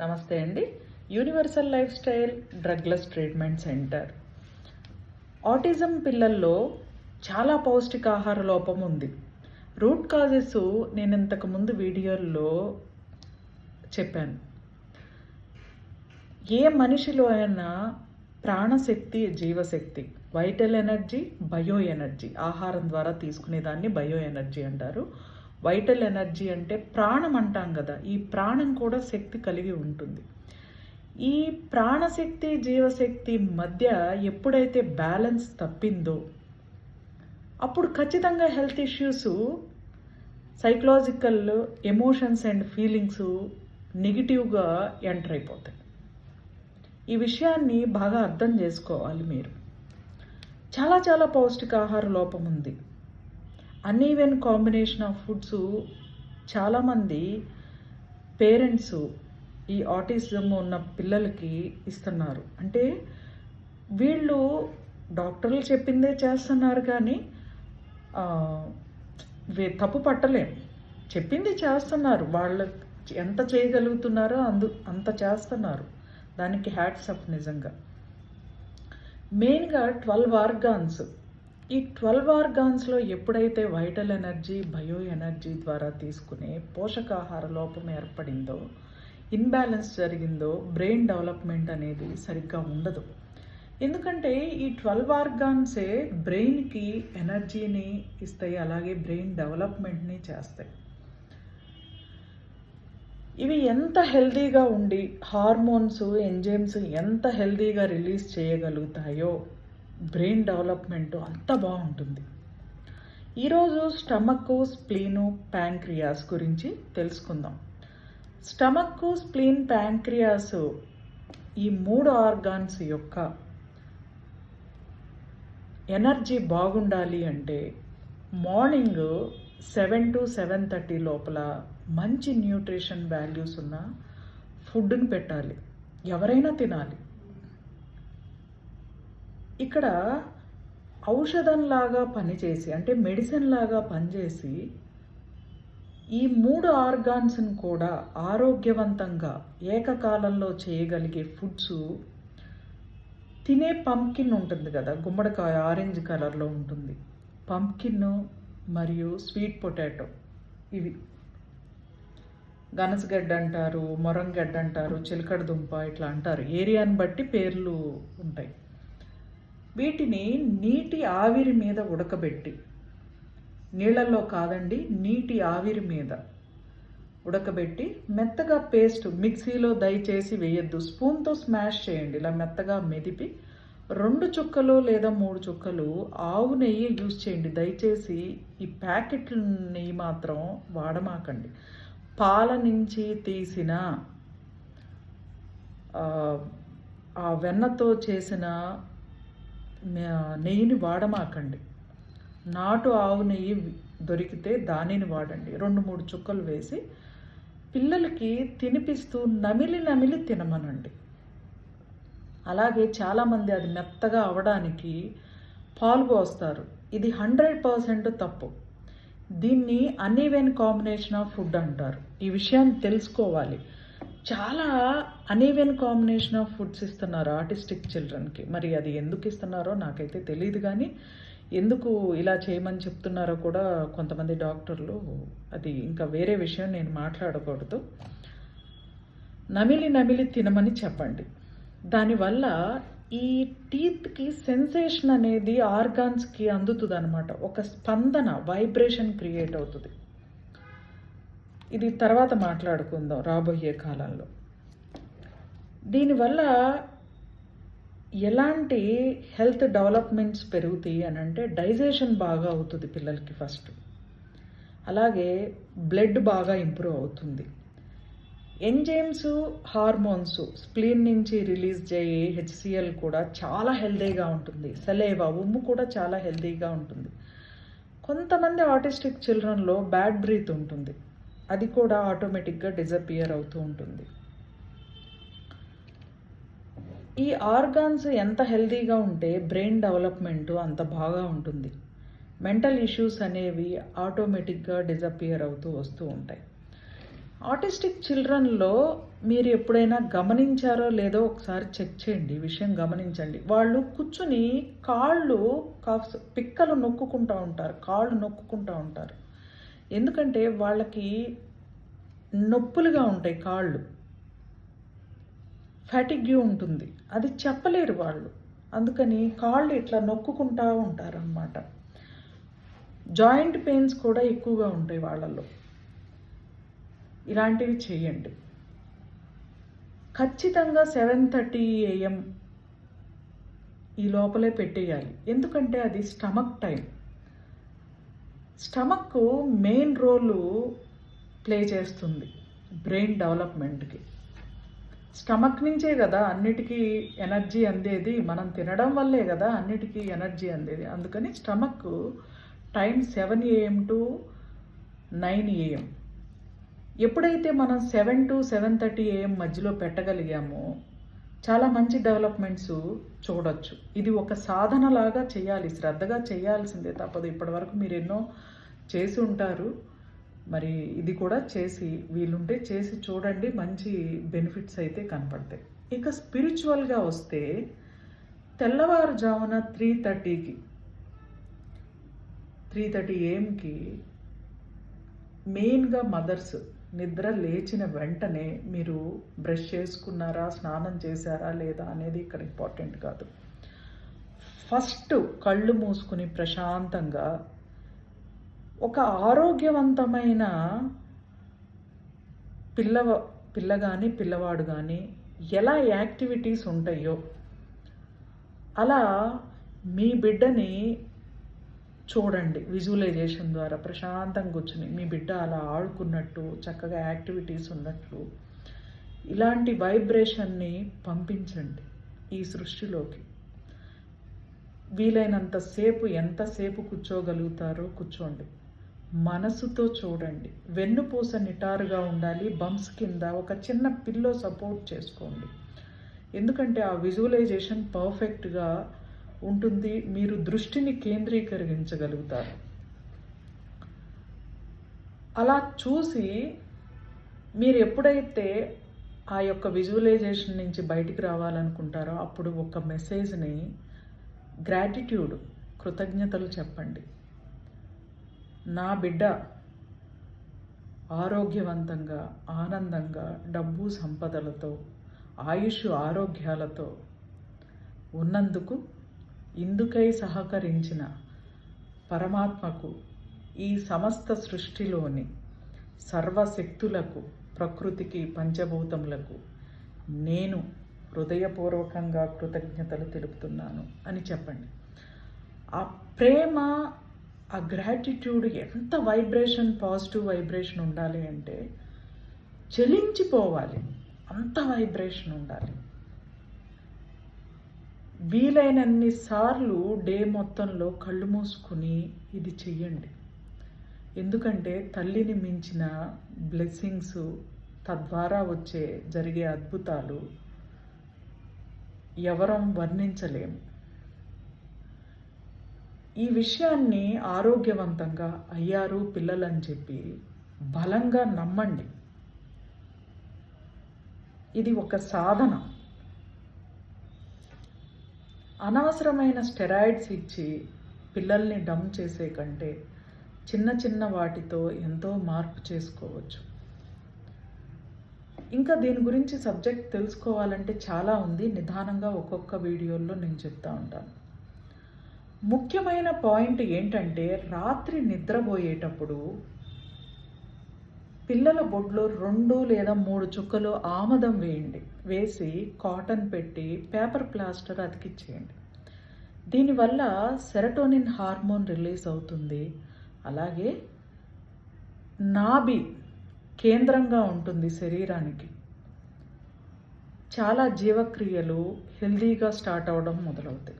నమస్తే అండి. Universal life style drugless treatment centre autism పిల్లల్లో చాలా పౌష్టికాహార లోపం ఉంది. రూట్ కాజెస్ నేను ఇంతకు ముందు వీడియోల్లో చెప్పాను. ఏ మనిషిలో అయినా ప్రాణశక్తి జీవశక్తి వైటల్ ఎనర్జీ బయో ఎనర్జీ ఆహారం ద్వారా తీసుకునే దాన్ని బయో ఎనర్జీ అంటారు. వైటల్ ఎనర్జీ అంటే ప్రాణం అంటాం కదా ఈ ప్రాణం కూడా శక్తి కలిగి ఉంటుంది. ఈ ప్రాణశక్తి జీవశక్తి మధ్య ఎప్పుడైతే బ్యాలెన్స్ తప్పిందో అప్పుడు ఖచ్చితంగా health issues psychological emotions and feelings నెగిటివ్గా ఎంటర్ అయిపోతాయి. ఈ విషయాన్ని బాగా అర్థం చేసుకోవాలి మీరు. చాలా చాలా పౌష్టికాహార లోపం ఉంది. అన్ఈవెన్ కాంబినేషన్ ఆఫ్ ఫుడ్స్ చాలామంది పేరెంట్స్ ఈ ఆటిజం ఉన్న పిల్లలకి ఇస్తున్నారు. అంటే వీళ్ళు డాక్టర్లు చెప్పిందే చేస్తున్నారు కానీ తప్పు పట్టలేం. చెప్పింది చేస్తున్నారు. వాళ్ళ ఎంత చేయగలుగుతున్నారో అందు అంత చేస్తున్నారు. దానికి హ్యాట్స్ అప్ నిజంగా. మెయిన్గా ట్వెల్వ్ ఆర్గాన్స్ ఈ ట్వెల్వ్ ఆర్గాన్స్లో ఎప్పుడైతే వైటల్ ఎనర్జీ బయో ఎనర్జీ ద్వారా తీసుకునే పోషకాహార లోపం ఏర్పడిందో ఇన్బ్యాలెన్స్ జరిగిందో బ్రెయిన్ డెవలప్మెంట్ అనేది సరిగ్గా ఉండదు. ఎందుకంటే ఈ ట్వెల్వ్ ఆర్గాన్సే బ్రెయిన్కి ఎనర్జీని ఇస్తాయి అలాగే బ్రెయిన్ డెవలప్మెంట్ని చేస్తాయి. ఇవి ఎంత హెల్దీగా ఉండి హార్మోన్స్ ఎంజైమ్స్ ఎంత హెల్దీగా రిలీజ్ చేయగలుగుతాయో బ్రెయిన్ డెవలప్మెంట్ అంత బాగుంటుంది. ఈరోజు స్టమక్ స్ప్లీను ప్యాంక్రియాస్ గురించి తెలుసుకుందాం. స్టమక్ స్ప్లీన్ ప్యాంక్రియాస్ ఈ మూడు ఆర్గాన్స్ యొక్క ఎనర్జీ బాగుండాలి అంటే morning seven to seven thirty లోపల మంచి న్యూట్రిషన్ వాల్యూస్ ఉన్న ఫుడ్ని పెట్టాలి. ఎవరైనా తినాలి. ఇక్కడ ఔషధంలాగా పనిచేసి అంటే మెడిసిన్ లాగా పనిచేసి ఈ మూడు ఆర్గాన్స్ని కూడా ఆరోగ్యవంతంగా ఏకకాలంలో చేయగలిగే ఫుడ్స్ తినే పంకిన్ ఉంటుంది కదా గుమ్మడికాయ ఆరెంజ్ కలర్లో ఉంటుంది. పంకిన్ మరియు స్వీట్ పొటాటో ఇవి. గనసగడ్డ అంటారు మొరంగడ్డ అంటారు చిలకడ దుంప ఇట్లా అంటారు. ఏరియాని బట్టి పేర్లు ఉంటాయి. వీటిని నీటి ఆవిరి మీద ఉడకబెట్టి నీళ్ళల్లో కాదండి నీటి ఆవిరి మీద ఉడకబెట్టి మెత్తగా పేస్ట్ మిక్సీలో దయచేసి వేయద్దు. స్పూన్తో స్మాష్ చేయండి. ఇలా మెత్తగా మెదిపి రెండు చుక్కలు లేదా మూడు చుక్కలు ఆవు నెయ్యి యూజ్ చేయండి. దయచేసి ఈ ప్యాకెట్ నెయ్యి మాత్రం వాడమాకండి. పాల నుంచి తీసిన ఆ, వెన్నతో చేసిన నెయ్యిని వాడమాకండి. నాటు ఆవు నెయ్యి దొరికితే దానిని వాడండి. రెండు మూడు చుక్కలు వేసి పిల్లలకి తినిపిస్తూ నమిలి నమిలి తినమనండి. అలాగే చాలామంది అది మెత్తగా అవడానికి పాలు పోస్తారు. ఇది హండ్రెడ్ పర్సెంట్ తప్పు. దీన్ని అన్ఈవెన్ కాంబినేషన్ ఆఫ్ ఫుడ్ అంటారు. ఈ విషయాన్ని తెలుసుకోవాలి. చాలా అనేవెన్ కాంబినేషన్ ఆఫ్ ఫుడ్స్ ఇస్తున్నారు ఆర్టిస్టిక్ చిల్డ్రన్కి మరి అది ఎందుకు ఇస్తున్నారో నాకైతే తెలియదు కానీ ఎందుకు ఇలా చేయమని చెప్తున్నారో కూడా కొంతమంది డాక్టర్లు అది ఇంకా వేరే విషయం నేను మాట్లాడకూడదు. నమిలి నమిలి తినమని చెప్పండి. దానివల్ల ఈ టీత్కి సెన్సేషన్ అనేది ఆర్గాన్స్కి అందుతుంది అనమాట ఒక స్పందన వైబ్రేషన్ క్రియేట్ అవుతుంది. ఇది తర్వాత మాట్లాడుకుందాం రాబోయే కాలంలో. దీనివల్ల ఎలాంటి హెల్త్ డెవలప్మెంట్స్ పెరుగుతాయి అని అంటే డైజెషన్ బాగా అవుతుంది పిల్లలకి ఫస్ట్. అలాగే బ్లడ్ బాగా ఇంప్రూవ్ అవుతుంది. ఎంజైమ్స్ హార్మోన్స్ స్ప్లీన్ నుంచి రిలీజ్ అయ్యే హెచ్సిఎల్ కూడా చాలా హెల్తీగా ఉంటుంది. సెలేవా ఉమ్ము కూడా చాలా హెల్తీగా ఉంటుంది. కొంతమంది ఆటిస్టిక్ చిల్డ్రన్లో బ్యాడ్ బ్రీత్ ఉంటుంది. అది కూడా ఆటోమేటిక్గా డిజపియర్ అవుతూ ఉంటుంది. ఈ ఆర్గాన్స్ ఎంత హెల్దీగా ఉంటే బ్రెయిన్ డెవలప్మెంట్ అంత బాగా ఉంటుంది. మెంటల్ ఇష్యూస్ అనేవి ఆటోమేటిక్గా డిజపియర్ అవుతూ వస్తూ ఉంటాయి. ఆటిస్టిక్ చిల్డ్రన్లో మీరు ఎప్పుడైనా గమనించారో లేదో ఒకసారి చెక్ చేయండి ఈ విషయం గమనించండి. వాళ్ళు కూర్చుని కాళ్ళు కాఫ్ పిక్కలు నొక్కుకుంటూ ఉంటారు కాళ్ళు నొక్కుకుంటూ ఉంటారు. ఎందుకంటే వాళ్ళకి నొప్పులుగా ఉంటాయి కాళ్ళు. ఫ్యాటిగ్యూ ఉంటుంది. అది చెప్పలేరు వాళ్ళు. అందుకని కాళ్ళు ఇట్లా నొక్కుకుంటూ ఉంటారన్నమాట. జాయింట్ పెయిన్స్ కూడా ఎక్కువగా ఉంటాయి వాళ్ళల్లో. ఇలాంటివి చేయండి. ఖచ్చితంగా సెవెన్ థర్టీ ఏఎం ఈ లోపలే పెట్టేయాలి. ఎందుకంటే అది stomach time. Stomach main role play చేస్తుంది బ్రెయిన్ డెవలప్మెంట్కి. స్టమక్ నుంచే కదా అన్నిటికీ ఎనర్జీ అందేది మనం తినడం వల్లే కదా అన్నిటికీ ఎనర్జీ అందేది. అందుకని stomach time seven AM to nine AM. ఎప్పుడైతే మనం seven to seven thirty AM మధ్యలో పెట్టగలిగామో చాలా మంచి డెవలప్మెంట్స్ చూడొచ్చు. ఇది ఒక సాధనలాగా చేయాలి శ్రద్ధగా చేయాల్సిందే తప్పదు. ఇప్పటివరకు మీరు ఎన్నో చేసి ఉంటారు. మరి ఇది కూడా చేసి వీలుంటే చేసి చూడండి మంచి బెనిఫిట్స్ అయితే కనపడతాయి. ఇక స్పిరిచువల్గా వస్తే తెల్లవారుజామున త్రీ థర్టీకి త్రీ థర్టీ ఏఎంకి మెయిన్గా మదర్స్ నిద్ర లేచిన వెంటనే మీరు బ్రష్ చేసుకున్నారా స్నానం చేశారా లేదా అనేది ఇక్కడ ఇంపార్టెంట్ కాదు. ఫస్ట్ కళ్ళు మూసుకుని ప్రశాంతంగా ఒక ఆరోగ్యవంతమైన పిల్లవ పిల్ల కానీ పిల్లవాడు కానీ ఎలా యాక్టివిటీస్ ఉంటాయో అలా మీ బిడ్డని చూడండి విజువలైజేషన్ ద్వారా ప్రశాంతంగా కూర్చుని మీ బిడ్డ అలా ఆడుకున్నట్టు చక్కగా యాక్టివిటీస్ ఉన్నట్లు ఇలాంటి వైబ్రేషన్ని పంపించండి ఈ సృష్టిలోకి. వీలైనంత సేపు ఎంతసేపు కూర్చోగలుగుతారో కూర్చోండి. మనసుతో చూడండి. వెన్నుపూస నిటారుగా ఉండాలి. బంప్స్ కింద ఒక చిన్న పిల్లో సపోర్ట్ చేసుకోండి. ఎందుకంటే ఆ విజువలైజేషన్ పర్ఫెక్ట్గా ఉంటుంది. మీరు దృష్టిని కేంద్రీకరించగలుగుతారు. అలా చూసి మీరు ఎప్పుడైతే ఆ యొక్క విజువలైజేషన్ నుంచి బయటికి రావాలనుకుంటారో అప్పుడు ఒక మెసేజ్ని గ్రాటిట్యూడ్ కృతజ్ఞతలు చెప్పండి. నా బిడ్డ ఆరోగ్యవంతంగా ఆనందంగా డబ్బు సంపదలతో ఆయుష్ ఆరోగ్యాలతో ఉన్నందుకు ఇందుకై సహకరించిన పరమాత్మకు ఈ సమస్త సృష్టిలోని సర్వశక్తులకు ప్రకృతికి పంచభూతములకు నేను హృదయపూర్వకంగా కృతజ్ఞతలు తెలుపుతున్నాను అని చెప్పండి. ఆ ప్రేమ ఆ గ్రాటిట్యూడ్ ఎంత వైబ్రేషన్ పాజిటివ్ వైబ్రేషన్ ఉండాలి అంటే చెలించిపోవాలి. అంత వైబ్రేషన్ ఉండాలి. వీలైనన్ని సార్లు డే మొత్తంలో కళ్ళు మూసుకుని ఇది చెయ్యండి. ఎందుకంటే తల్లిని మించిన బ్లెస్సింగ్స్ తద్వారా వచ్చే జరిగే అద్భుతాలు ఎవరం వర్ణించలేము. ఈ విషయాన్ని ఆరోగ్యవంతంగా అయ్యారు పిల్లలని చెప్పి బలంగా నమ్మండి. ఇది ఒక సాధన. అనవసరమైన స్టెరాయిడ్స్ ఇచ్చి పిల్లల్ని డమ్ చేసే కంటే చిన్న చిన్న వాటితో ఎంతో మార్పు చేసుకోవచ్చు. ఇంకా దీని గురించి సబ్జెక్ట్ తెలుసుకోవాలంటే చాలా ఉంది. నిదానంగా ఒక్కొక్క వీడియోల్లో నేను చెప్తా ఉంటాను. ముఖ్యమైన పాయింట్ ఏంటంటే రాత్రి నిద్రపోయేటప్పుడు పిల్లల బొడ్లో రెండు లేదా మూడు చుక్కలు ఆమదం వేయండి. వేసి కాటన్ పెట్టి పేపర్ ప్లాస్టర్ అతికిచ్చేయండి. దీనివల్ల సెరటోనిన్ హార్మోన్ రిలీజ్ అవుతుంది. అలాగే నాభి కేంద్రంగా ఉంటుంది శరీరానికి. చాలా జీవక్రియలు హెల్దీగా స్టార్ట్ అవ్వడం మొదలవుతాయి.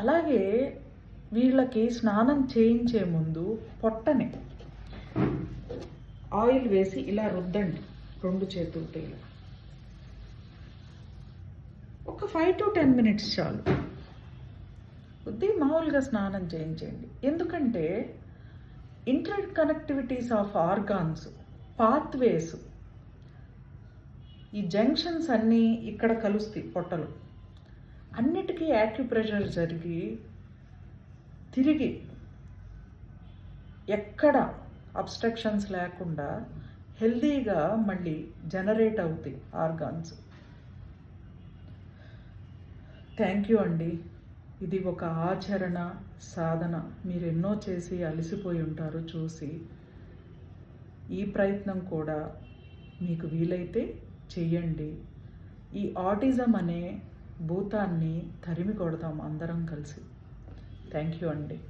అలాగే వీళ్ళకి స్నానం చేయించే ముందు పొట్టని ఆయిల్ వేసి ఇలా రుద్దండి రెండు చేతులతో ఇలా ఒక ఫైవ్ టు టెన్ మినిట్స్ చాలు. కొద్ది మామూలుగా స్నానం చేయించండి ఎందుకంటే interconnectivities of organs pathways ఈ జంక్షన్స్ అన్నీ ఇక్కడ కలుస్తాయి పొట్టలు. అన్నిటికీ యాక్యుప్రెషర్ జరిగి తిరిగి ఎక్కడ అబ్స్ట్రక్షన్స్ లేకుండా హెల్దీగా మళ్ళీ జనరేట్ అవుతాయి ఆర్గాన్స్. థ్యాంక్ యూ అండి. ఇది ఒక ఆచరణ సాధన. మీరు ఎన్నో చేసి అలసిపోయి ఉంటారు చూసి ఈ ప్రయత్నం కూడా మీకు వీలైతే చెయ్యండి. ఈ ఆటిజం అనే భూతాన్ని తరిమి కొడదాం అందరం కలిసి. థ్యాంక్ యూ అండి.